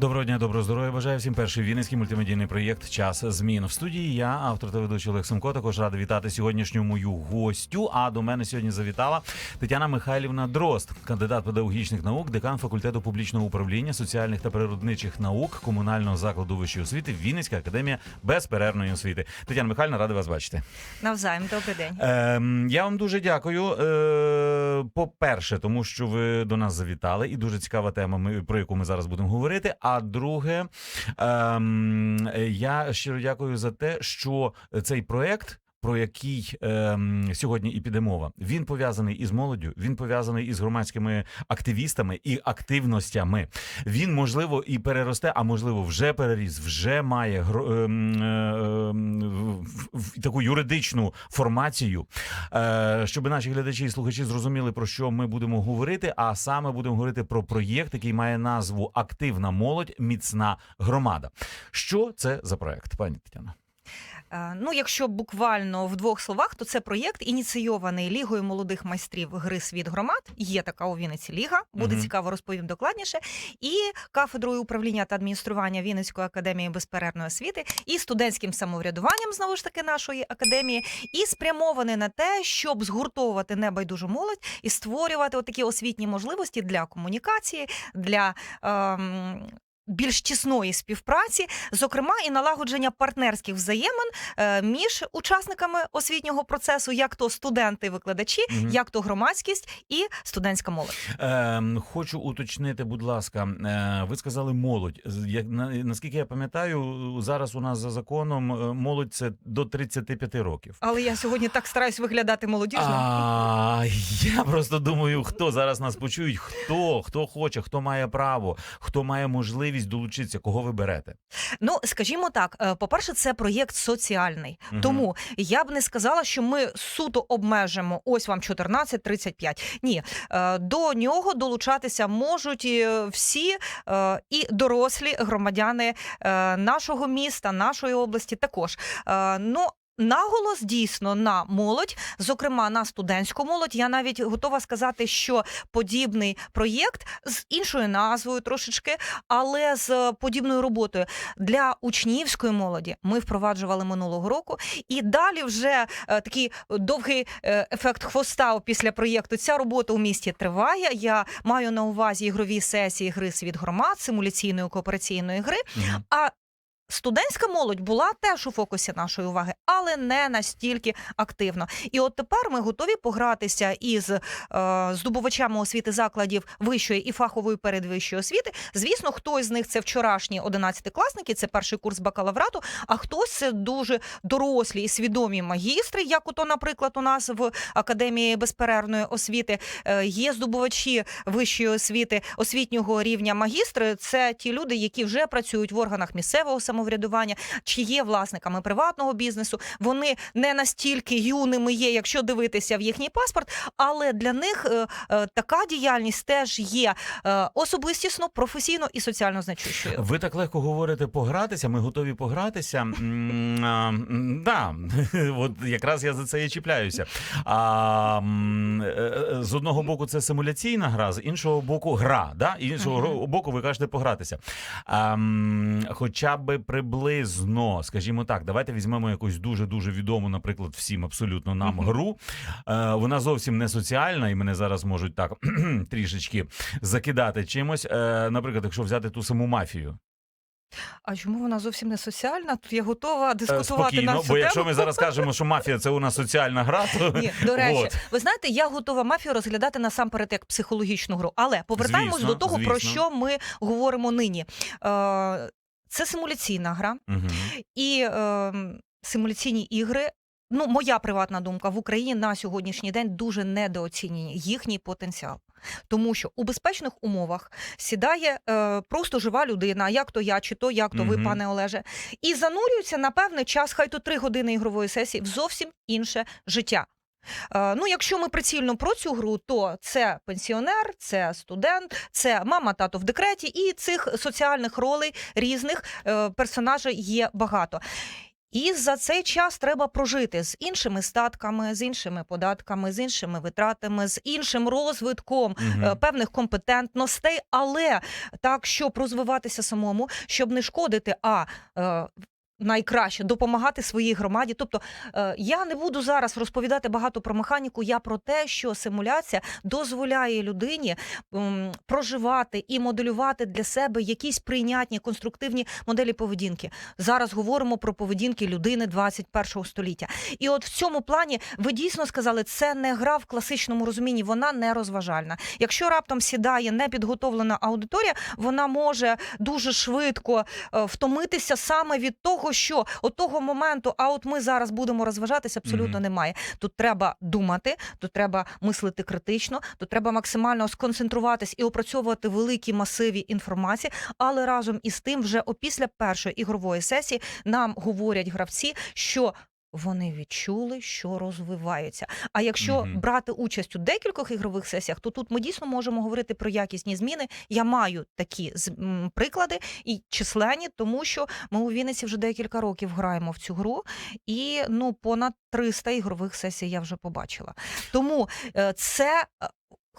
Доброго дня, доброго здоров'я. Бажаю всім перший вінницький мультимедійний проєкт Час змін в студії. Я автор та ведучий Олег Семко. Також радий вітати сьогоднішню мою гостю. А до мене сьогодні завітала Тетяна Михайлівна Дрозд, кандидат педагогічних наук, декан факультету публічного управління, соціальних та природничих наук комунального закладу вищої освіти Вінницька академія безперервної освіти. Тетяна Михайлівна, радий вас бачити. Навзаєм, добрий день. Ем, я вам дуже дякую. Е, по-перше, тому що ви до нас завітали, і дуже цікава тема, ми, про яку ми зараз будемо говорити. А друге, ем, я щиро дякую за те, що цей проект. Про який ем, сьогодні і піде мова, він пов'язаний із молоддю, він пов'язаний із громадськими активістами і активностями. Він можливо і переросте, а можливо, вже переріс, вже має е, в- в- таку юридичну формацію, е, щоб наші глядачі і слухачі зрозуміли про що ми будемо говорити. А саме будемо говорити про проєкт, який має назву Активна молодь, міцна громада. Що це за проєкт, пані Тетяна? Е, Ну, якщо буквально в двох словах, то це проєкт ініційований Лігою молодих майстрів гри світ громад. Є така у Вінниці ліга. Буде Мгм. цікаво розповім докладніше. І кафедрою управління та адміністрування Вінницької академії безперервної освіти і студентським самоврядуванням знову ж таки нашої академії, і спрямований на те, щоб згуртовувати небайдужу молодь і створювати такі освітні можливості для комунікації, для. Ем, більш тісної співпраці, зокрема і налагодження партнерських взаємин е, між учасниками освітнього процесу, як то студенти, викладачі, Мгм. як то громадськість і студентська молодь. Ем, хочу уточнити, будь ласка, е, ви сказали молодь. Як на, наскільки я пам'ятаю, зараз у нас за законом е, молодь це до 35 років. Але я сьогодні так стараюсь виглядати молодіжно. А, я просто думаю, хто зараз нас почують, хто, хто хоче, хто має право, хто має можливість долучитися, кого ви берете. Ну, скажімо так, е, по-перше, це проєкт соціальний. Мгм. Тому я б не сказала, що ми суто обмежимо ось вам 14-35. Ні, е, до нього долучатися можуть е, всі і дорослі громадяни нашого міста, нашої області також. Ну, Наголос дійсно на молодь, зокрема на студентську молодь. Я навіть готова сказати, що подібний проєкт з іншою назвою трошечки, але з подібною роботою для учнівської молоді ми впроваджували минулого року. І далі вже е, такий довгий е, ефект хвоста після проєкту. Ця робота у місті триває. Я маю на увазі ігрові сесії гри світ громад, симуляційної коопераційної гри. Мгм. А студентська молодь була теж у фокусі нашої уваги, але не настільки активно. І от тепер ми готові погратися із е, здобувачами освіти закладів вищої і фахової передвищої освіти. Звісно, хтось з них це вчорашні 11-класники, це перший курс бакалаврату, а хтось це дуже дорослі і свідомі магістри, як ото, наприклад, у нас в академії безперервної освіти е, є здобувачі вищої освіти освітнього рівня магістри. Це ті люди, які вже працюють в органах місцевого самоврядування, чи є власниками приватного бізнесу. Вони не настільки юними є, якщо дивитися в їхній паспорт, але для них е, е, така діяльність теж є е, особистісно, професійно і соціально значущою. Ви так легко говорите погратися. Ми готові погратися. Да, от якраз я за це і чіпляюся. А, з одного боку, це симуляційна гра, з іншого боку, гра. Да? Іншого боку, ви кажете погратися. Хоча б приблизно, скажімо так, давайте візьмемо якусь дуже дуже відому, наприклад, всім абсолютно нам гру. Е, вона зовсім не соціальна, і мене зараз можуть так трішечки закидати чимось. Е, наприклад, якщо взяти ту саму мафію. А чому вона зовсім не соціальна? Тут я готова Е, дискутувати на Спокійно, цю бо якщо ми зараз кажемо, що мафія це у нас соціальна гра, то Ні, до речі, От. ви знаєте, я готова мафію розглядати насамперед як психологічну гру. Але повертаємось Звісно, до того, про що ми говоримо нині. Е, це симуляційна гра, Мгм. і е, симуляційні ігри. Ну, моя приватна думка в Україні на сьогоднішній день дуже недооцінені їхній потенціал. Тому що у безпечних умовах сідає е, просто жива людина, як то я, чи то як то ви, пане Олеже, і занурюються на певний час, хай то три години ігрової сесії, в зовсім інше життя. Е, Ну, якщо ми прицільно про цю гру, то це пенсіонер, це студент, це мама, тато в декреті, і цих соціальних ролей різних е, персонажей є багато. І за цей час треба прожити з іншими статками, з іншими податками, з іншими витратами, з іншим розвитком е, певних компетентностей, але так, щоб розвиватися самому, щоб не шкодити, а найкраще допомагати своїй громаді. Тобто е, я не буду зараз розповідати багато про механіку. Я про те, що симуляція дозволяє людині проживати і моделювати для себе якісь прийнятні конструктивні моделі поведінки. Зараз говоримо про поведінки людини 21 століття. І от в цьому плані ви дійсно сказали, це не гра в класичному розумінні, вона не розважальна. Якщо раптом сідає непідготовлена аудиторія, вона може дуже швидко е, втомитися саме від того, що от того моменту, а от ми зараз будемо розважатися, абсолютно Мгм. немає. Тут треба думати, тут треба мислити критично, тут треба максимально сконцентруватись і опрацьовувати великі масиві інформації. Але разом із тим, вже опісля першої ігрової сесії нам говорять гравці, що вони відчули, що розвиваються. А якщо Мгм. брати участь у декількох ігрових сесіях, то тут ми дійсно можемо говорити про якісні зміни. Я маю такі приклади і численні, тому що ми у Вінниці вже декілька років граємо в цю гру, і ну понад 300 ігрових сесій я вже побачила. Тому е, це.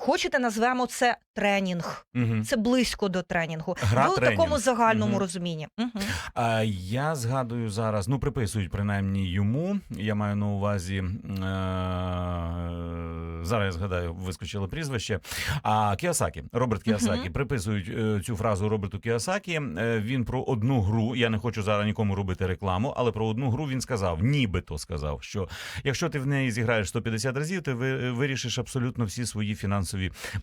Хочете, назвемо це тренінг. Мгм. Це близько до тренінгу Гра в тренінг. такому загальному Мгм. розумінні. Угу. А я згадую зараз, ну приписують принаймні йому. Я маю на увазі. Е- зараз я згадаю, вискочило прізвище. А Кіосакі, Роберт Кіосакі, Мгм. приписують е, цю фразу Роберту Кіосакі. Е, він про одну гру. Я не хочу зараз нікому робити рекламу, але про одну гру він сказав, нібито сказав, що якщо ти в неї зіграєш 150 разів, ти ви- вирішиш абсолютно всі свої фінансові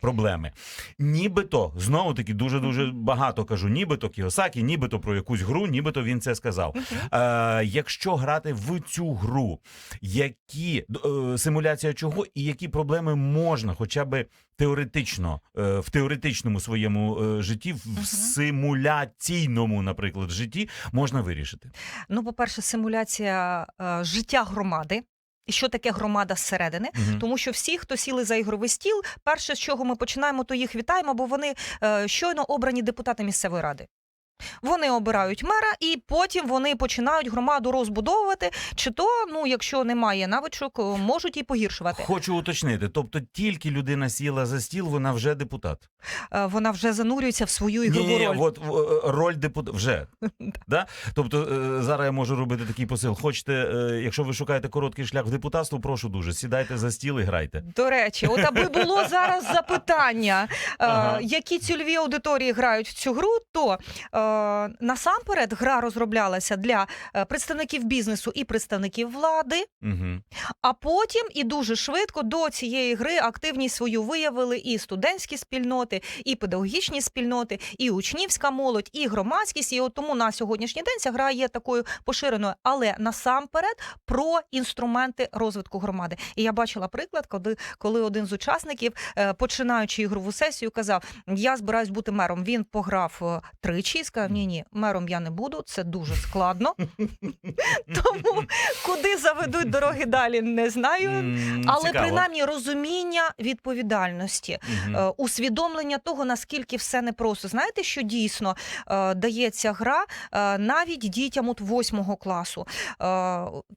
проблеми. Нібито знову таки дуже дуже багато кажу. Нібито Кіосакі, нібито про якусь гру, нібито він це сказав. Е, якщо грати в цю гру, які е, симуляція чого і які проблеми можна, хоча би теоретично, е, в теоретичному своєму е, житті, в Мгм. симуляційному, наприклад, житті можна вирішити. Ну, по-перше, симуляція е, життя громади. Що таке громада зсередини? угу. Тому що всі, хто сіли за ігровий стіл, перше, з чого ми починаємо, то їх вітаємо, бо вони е, щойно обрані депутати місцевої ради. Вони обирають мера, і потім вони починають громаду розбудовувати. Чи то, ну, якщо немає навичок, е, можуть і погіршувати. Хочу уточнити. Тобто, тільки людина сіла за стіл, вона вже депутат. Е, Вона вже занурюється в свою ігрову Ні, роль. от е, роль депутата вже. да? Тобто зараз я можу робити такий посил. Хочете, якщо ви шукаєте короткий шлях в депутатство, прошу дуже, сідайте за стіл і грайте. До речі, от аби було зараз запитання, Ага. які цільові аудиторії грають в цю гру, то насамперед гра розроблялася для е, представників бізнесу і представників влади. Угу. А потім і дуже швидко до цієї гри активність свою виявили і студентські спільноти, і педагогічні спільноти, і учнівська молодь, і громадськість. І от тому на сьогоднішній день ця гра є такою поширеною, але насамперед про інструменти розвитку громади. І я бачила приклад, коли, коли один з учасників, е, починаючи ігрову сесію, казав: Я збираюсь бути мером. Він пограв е, тричі сказав: Ні, ні, мером я не буду. Це дуже складно. Тому куди заведуть дороги далі, не знаю. Але принаймні розуміння відповідальності, е, усвідомлення того, наскільки все непросто. Знаєте, що дійсно е, дає ця гра е, навіть дітям от восьмого класу.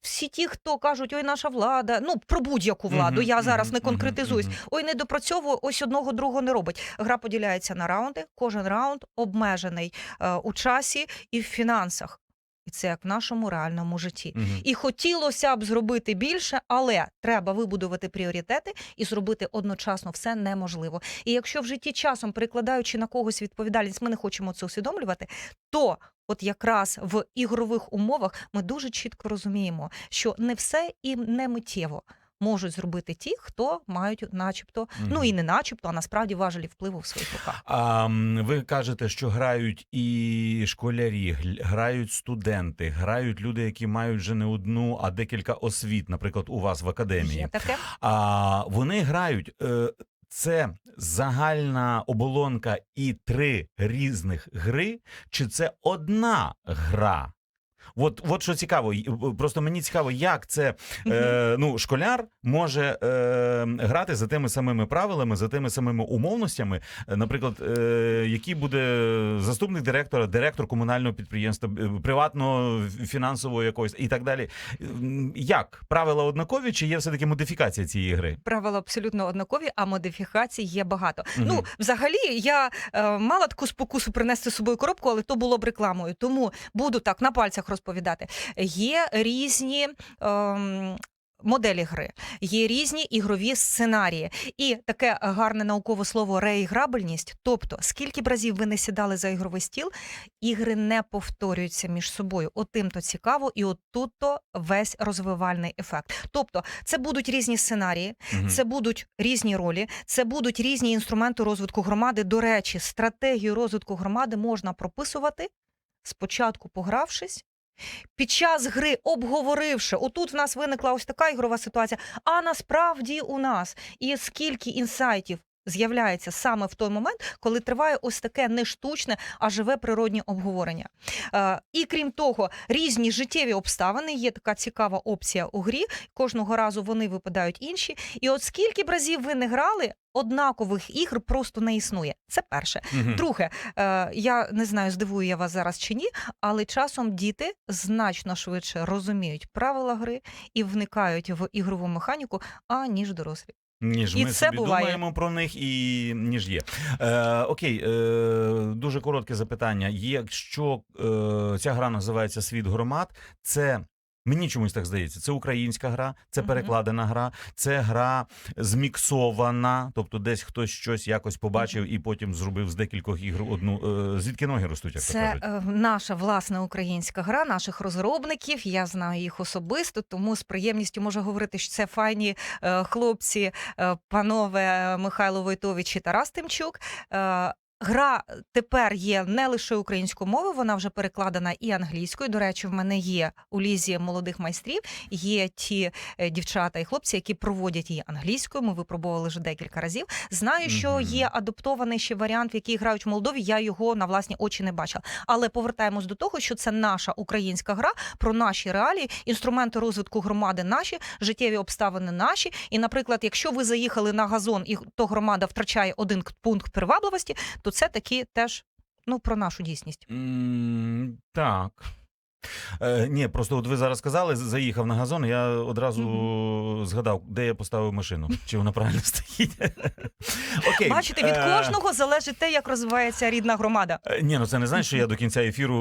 Всі ті, хто кажуть, ой, наша влада, ну про будь-яку владу, я зараз не конкретизуюсь. Ой, не допрацьовує, ось одного другого не робить. Гра поділяється на раунди. Кожен раунд обмежений у часі і в фінансах. І це як в нашому реальному житті. І хотілося б зробити більше, але треба вибудувати пріоритети і зробити одночасно все неможливо. І якщо в житті часом, перекладаючи на когось відповідальність, ми не хочемо це усвідомлювати, то от якраз в ігрових умовах ми дуже чітко розуміємо, що не все і не миттєво. Можуть зробити ті, хто мають, начебто, ну і не начебто, а насправді важелі впливу в своїх руках. А ви кажете, що грають і школярі, грають студенти, грають люди, які мають вже не одну, а декілька освіт, наприклад, у вас в академії. Є таке. А вони грають. Е, це загальна оболонка і три різних гри, чи це одна гра? От, от що цікаво, просто мені цікаво, як це е, ну, школяр може е, грати за тими самими правилами, за тими самими умовностями. Е, Наприклад, е, який буде заступник директора, директор комунального підприємства, е, приватного фінансового якогось і так далі. Як правила однакові, чи є все таки модифікація цієї гри? Правила абсолютно однакові, а модифікацій є багато. Мгм. Ну, взагалі, я е, мала таку спокусу принести з собою коробку, але то було б рекламою. Тому буду так на пальцях розповідати. Є різні. ем, Моделі гри є різні ігрові сценарії, і таке гарне наукове слово реіграбельність. Тобто, скільки б разів ви не сідали за ігровий стіл, ігри не повторюються між собою. От тим то цікаво, і от тут то весь розвивальний ефект. Тобто, це будуть різні сценарії, Мгм. це будуть різні ролі, це будуть різні інструменти розвитку громади. До речі, стратегію розвитку громади можна прописувати спочатку погравшись. Під час гри обговоривши, отут в нас виникла ось така ігрова ситуація. А насправді у нас і скільки інсайтів з'являється саме в той момент, коли триває ось таке не штучне, а живе природнє обговорення. Е, і крім того, різні життєві обставини є така цікава опція у грі. Кожного разу вони випадають інші. І от скільки б разів ви не грали, однакових ігр просто не існує. Це перше. Мгм. Друге, е, я не знаю, здивую я вас зараз чи ні, але часом діти значно швидше розуміють правила гри і вникають в ігрову механіку, аніж дорослі. Ніж І ми це собі буває. думаємо про них, і ніж є. Е, окей, е, дуже коротке запитання. Якщо е, ця гра називається Світ громад, це. Мені чомусь так здається, це українська гра, це перекладена гра, це гра зміксована, тобто десь хтось щось якось побачив і потім зробив з декількох ігр одну. Е, звідки ноги ростуть, як то Це кажуть. е, наша власна українська гра, наших розробників. Я знаю їх особисто, тому з приємністю можу говорити, що це файні е, хлопці, е, панове Михайло Войтович і Тарас Тимчук. Е, Гра тепер є не лише українською мовою, вона вже перекладена і англійською. До речі, в мене є у лізі молодих майстрів. Є ті е, дівчата і хлопці, які проводять її англійською. Ми випробували вже декілька разів. Знаю, що є адаптований ще варіант, в який грають в Молдові. Я його на власні очі не бачила. Але повертаємось до того, що це наша українська гра про наші реалії, інструменти розвитку громади наші, життєві обставини наші. І, наприклад, якщо ви заїхали на газон, і то громада втрачає один пункт привабливості, то це такі теж ну про нашу дійсність. Mm, Так. Е, ні, просто от ви зараз сказали, заїхав на газон, я одразу згадав, де я поставив машину. Чи вона правильно стоїть. Окей. Бачите, від е, кожного залежить те, як розвивається рідна громада. е, Ні, ну це не значить, що я до кінця ефіру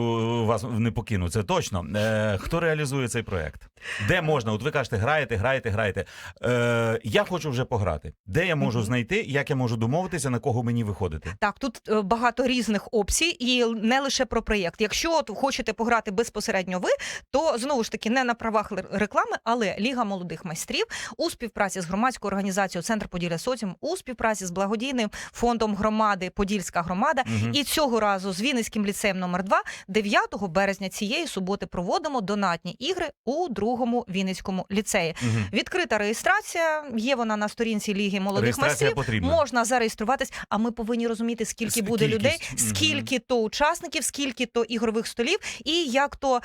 вас не покину. Це точно. Е, хто реалізує цей проект? Де можна? От ви кажете, граєте, граєте, граєте. Е, я хочу вже пограти. Де я можу знайти, як я можу домовитися, на кого мені виходити? Так, тут е, багато різних опцій, і не лише про проєкт. Якщо от хочете пограти безпосередньо ви, то знову ж таки не на правах реклами, але Ліга молодих майстрів у співпраці з громадською організацією Центр Поділля Соціум, у співпраці з благодійним фондом громади Подільська громада. Мгм. І цього разу з Вінницьким ліцеєм номер 2 9 березня цієї суботи проводимо донатні ігри у другому Вінницькому ліцеї. Мгм. Відкрита реєстрація. Є вона на сторінці Ліги молодих майстрів. потрібна. Можна зареєструватись, а ми повинні розуміти, скільки буде людей, кількість. Мгм. скільки то учасників, скільки то ігрових столів, і як то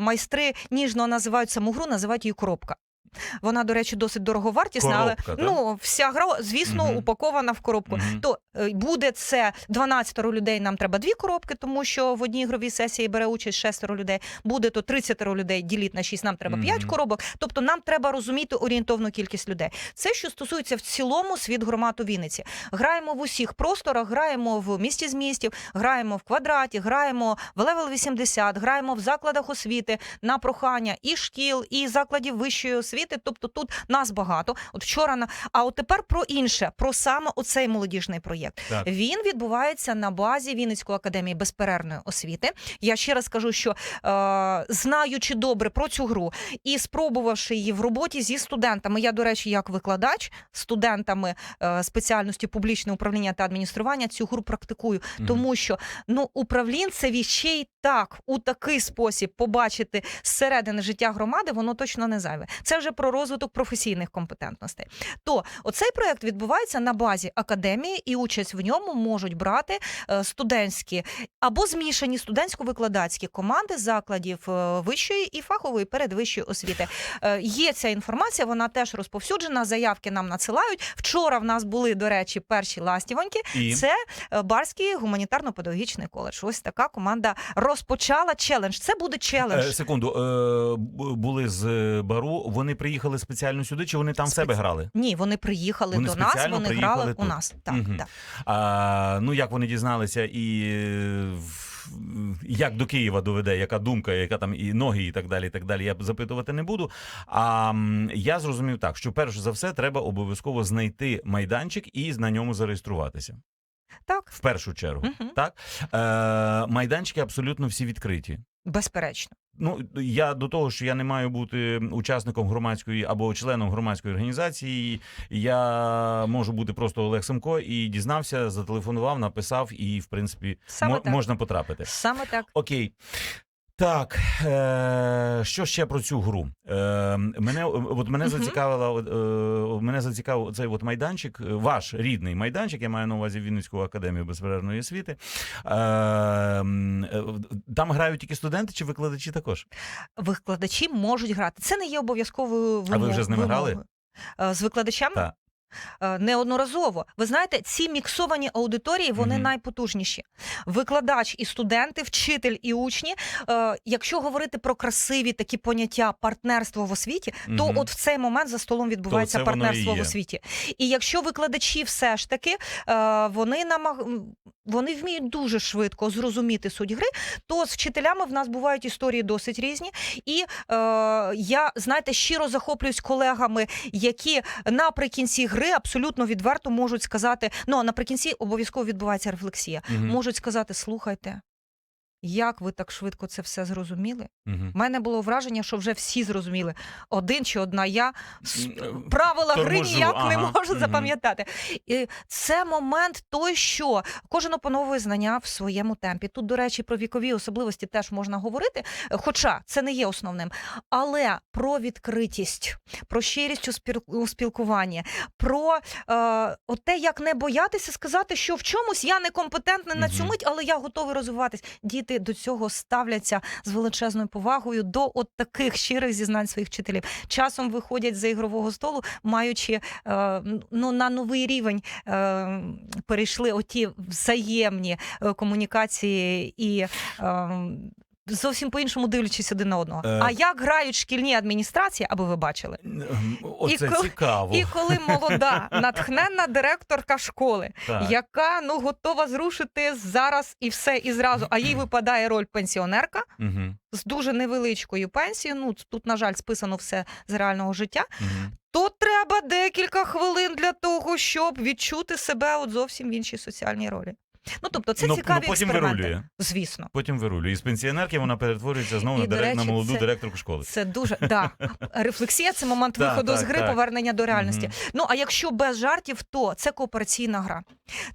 майстри ніжно називають саму гру, називають її коробка. Вона, до речі, досить дороговартісна, але Коробка, так? ну вся гра, звісно, Мгм. упакована в коробку. Мгм. То е, буде це 12 людей. Нам треба дві коробки, тому що в одній ігровій сесії бере участь шестеро людей. Буде то 30 людей, діліть на 6, Нам треба 5 Мгм. коробок. Тобто нам треба розуміти орієнтовну кількість людей. Це що стосується в цілому світ громад у Вінниці. Граємо в усіх просторах, граємо в місті з містів, граємо в квадраті, граємо в левел 80, граємо в закладах освіти на прохання і шкіл, і закладів вищої освіти. Тобто тут нас багато. От вчора на а от тепер про інше, про саме оцей молодіжний проєкт. Так. Він відбувається на базі Вінницької академії безперервної освіти. Я ще раз кажу, що е, знаючи добре про цю гру і спробувавши її в роботі зі студентами. Я, до речі, як викладач студентами е, спеціальності публічне управління та адміністрування цю гру практикую, Мгм. тому що ну управлінцеві ще й так у такий спосіб побачити зсередини життя громади, воно точно не зайве. Це вже вже про розвиток професійних компетентностей. То оцей проект відбувається на базі академії, і участь в ньому можуть брати е, студентські або змішані студентсько-викладацькі команди закладів е, вищої і фахової передвищої освіти. Е, Є ця інформація, вона теж розповсюджена. Заявки нам надсилають. Вчора в нас були, до речі, перші ластівоньки. І Це Барський гуманітарно-педагогічний коледж. Ось така команда розпочала челендж. Це буде челендж. Секунду, були з бару. Вони приїхали спеціально сюди, чи вони там в Спеці- себе грали? Ні, вони приїхали Вони до нас, вони грали у нас. Так, Мгм. так. А, ну як вони дізналися, і як до Києва доведе, яка думка, яка там і ноги, і так далі. І так далі. Я запитувати не буду. А я зрозумів так, що перш за все треба обов'язково знайти майданчик і на ньому зареєструватися. Так, В першу чергу. Мгм. Так е, майданчики абсолютно всі відкриті. Безперечно. Ну я до того, що я не маю бути учасником громадської або членом громадської організації. Я можу бути просто Олег Семко і дізнався, зателефонував, написав, і в принципі Саме мо- так. можна потрапити. Саме так. Окей. Так, е, що ще про цю гру? Е, мене от мене зацікавила, е, мене зацікавив цей от майданчик, е, ваш рідний майданчик. Я маю на увазі Вінницьку академію безперервної освіти. Е, е, там грають тільки студенти чи викладачі також? Викладачі можуть грати. Це не є обов'язковою А ви вже з ними грали? вимогою. Е, З викладачами? Так. Е, Неодноразово. Ви знаєте, ці міксовані аудиторії вони Мгм. найпотужніші. Викладач і студенти, вчитель і учні. Е, Якщо говорити про красиві такі поняття партнерство в освіті, то от в цей момент за столом відбувається партнерство в освіті. І якщо викладачі все ж таки е, вони намаг... вони вміють дуже швидко зрозуміти суть гри, то з вчителями в нас бувають історії досить різні. І е, я знаєте, щиро захоплююсь колегами, які наприкінці гри абсолютно відверто можуть сказати: ну а наприкінці обов'язково відбувається рефлексія. Можуть сказати: слухайте. Як ви так швидко це все зрозуміли? У мене було враження, що вже всі зрозуміли. Один чи одна я е, правила гри ніяк не можу мгм. запам'ятати. І це момент той, що кожен опановує знання в своєму темпі. Тут, до речі, про вікові особливості теж можна говорити, хоча це не є основним. Але про відкритість, про щирість у спілкуванні, про е, те, як не боятися сказати, що в чомусь я некомпетентний на цю мить, але я готовий розвиватись. Діти до цього ставляться з величезною повагою до от таких щирих зізнань своїх вчителів. Часом виходять за ігрового столу, маючи е, ну на новий рівень е, перейшли оті взаємні е, комунікації і. Зовсім по-іншому дивлячись один на одного. Е. А як грають шкільні адміністрації, аби ви бачили? М, Оце коли- цікаво. І коли молода, натхненна директорка школи, Так. яка ну готова зрушити зараз і все і зразу, а їй випадає роль пенсіонерка Мгм. з дуже невеличкою пенсією. Ну тут, на жаль, списано все з реального життя. Мгм. То треба декілька хвилин для того, щоб відчути себе от зовсім в іншій соціальній ролі. Ну тобто, це Ну, цікаві ну, потім експерименти. вирулює. Звісно. Потім вирулює. І з пенсіонерки вона перетворюється знову І, на, до дирек... на молоду це- директорку школи. Це дуже да. рефлексія це момент Так, виходу з гри, так. повернення до реальності. Ну а якщо без жартів, то це коопераційна гра.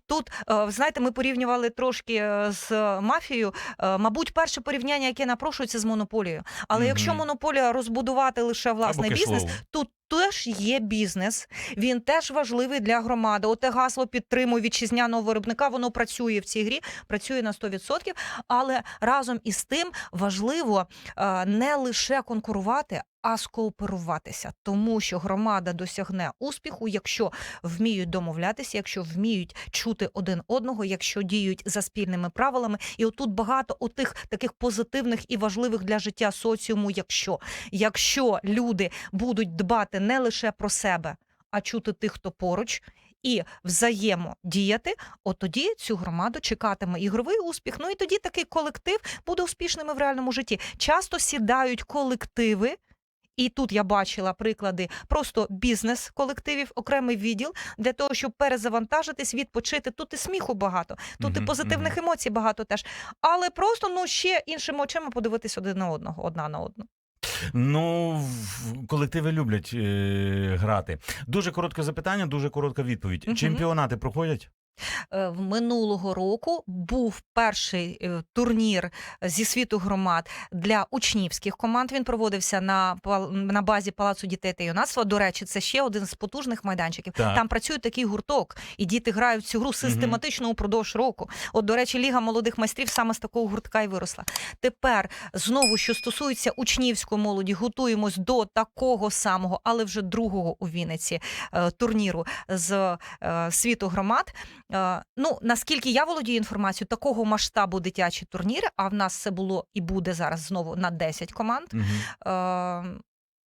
Тут е, знаєте, ми порівнювали трошки е, з мафією. Е, Мабуть, перше порівняння, яке напрошується з монополією. Але якщо монополія розбудувати лише власний бізнес, тут теж є бізнес. Він теж важливий для громади. Оте гасло підтримує вітчизняного виробника. Воно працює в цій грі, працює на 100%. Але разом із тим важливо е, не лише конкурувати. А скооперуватися, тому що громада досягне успіху, якщо вміють домовлятися, якщо вміють чути один одного, якщо діють за спільними правилами. І отут багато отих таких позитивних і важливих для життя соціуму. Якщо якщо люди будуть дбати не лише про себе, а чути тих, хто поруч. І взаємодіяти, от тоді цю громаду чекатиме ігровий успіх. Ну і тоді такий колектив буде успішними в реальному житті. Часто сідають колективи. І тут я бачила приклади просто бізнес-колективів, окремий відділ для того, щоб перезавантажитись, відпочити. Тут і сміху багато, тут і Мгм, позитивних емоцій багато теж. Але просто ну ще іншими очима подивитись один на одного, одна на одну. Ну, колективи люблять е, грати. Дуже коротке запитання, дуже коротка відповідь. Мгм. Чемпіонати проходять? Е, в минулого року був перший е, турнір зі світу громад для учнівських команд. Він проводився на на базі Палацу дітей та юнацтва. До речі, це ще один з потужних майданчиків. Так. Там працює такий гурток, і діти грають цю гру систематично упродовж року. От, до речі, Ліга молодих майстрів саме з такого гуртка і виросла. Тепер знову, що стосується учнівської молоді, готуємось до такого самого, але вже другого у Вінниці е, турніру з світу громад. Ну наскільки я володію інформацією, такого масштабу дитячі турніри, а в нас це було і буде зараз знову на 10 команд. Мгм.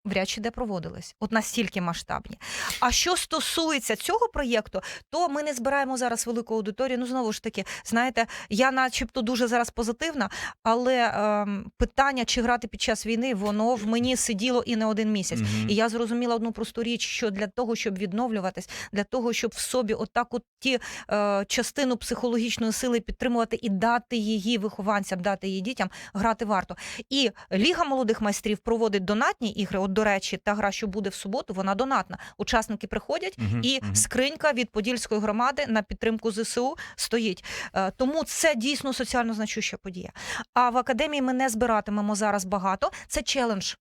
Е, Вряд чи де проводились, от настільки масштабні. А що стосується цього проєкту, то ми не збираємо зараз велику аудиторію. Ну знову ж таки, знаєте, я, начебто, дуже зараз позитивна, але ем, питання, чи грати під час війни, воно в мені сиділо і не один місяць. Мгм. І я зрозуміла одну просту річ, що для того, щоб відновлюватись, для того, щоб в собі отак от ті е, частину психологічної сили підтримувати і дати її вихованцям, дати її дітям, грати варто. І Ліга молодих майстрів проводить донатні ігри. От, до речі, та гра, що буде в суботу, вона донатна. Учасники приходять. угу, І угу. скринька від Подільської громади на підтримку ЗСУ стоїть. Е, Тому це дійсно соціально значуща подія. А в академії ми не збиратимемо зараз багато. Це челендж.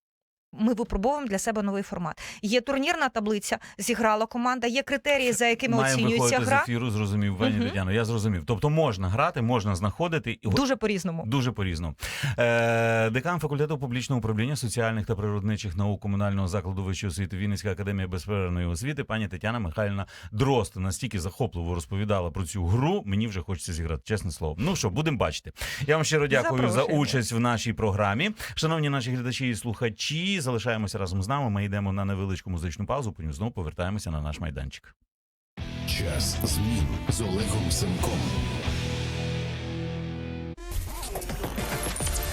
Ми випробовуємо для себе новий формат. Є турнірна таблиця, зіграла команда, є критерії, за якими Маємо оцінюється виходити з гра. ефіру, зрозумів, Мгм. Тетяно. Я зрозумів. Тобто можна грати, можна знаходити Дуже по-різному. Дуже по-різному. Е, декан факультету публічного управління соціальних та природничих наук комунального закладу вищої освіти Вінницька академія безперервної освіти, пані Тетяна Михайлівна Дрозд настільки захопливо розповідала про цю гру. Мені вже хочеться зіграти, чесне слово. Ну що, будемо бачити. Я вам щиро дякую за участь в нашій програмі. Шановні наші глядачі і слухачі, залишаємося разом з нами. Ми йдемо на невеличку музичну паузу. Потім знову повертаємося на наш майданчик. Час змін з Олегом Семком.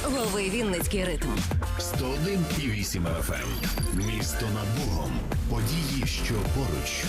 Лови Вінницький ритм. 101,8 FM. Місто над Богом. Події, що поруч.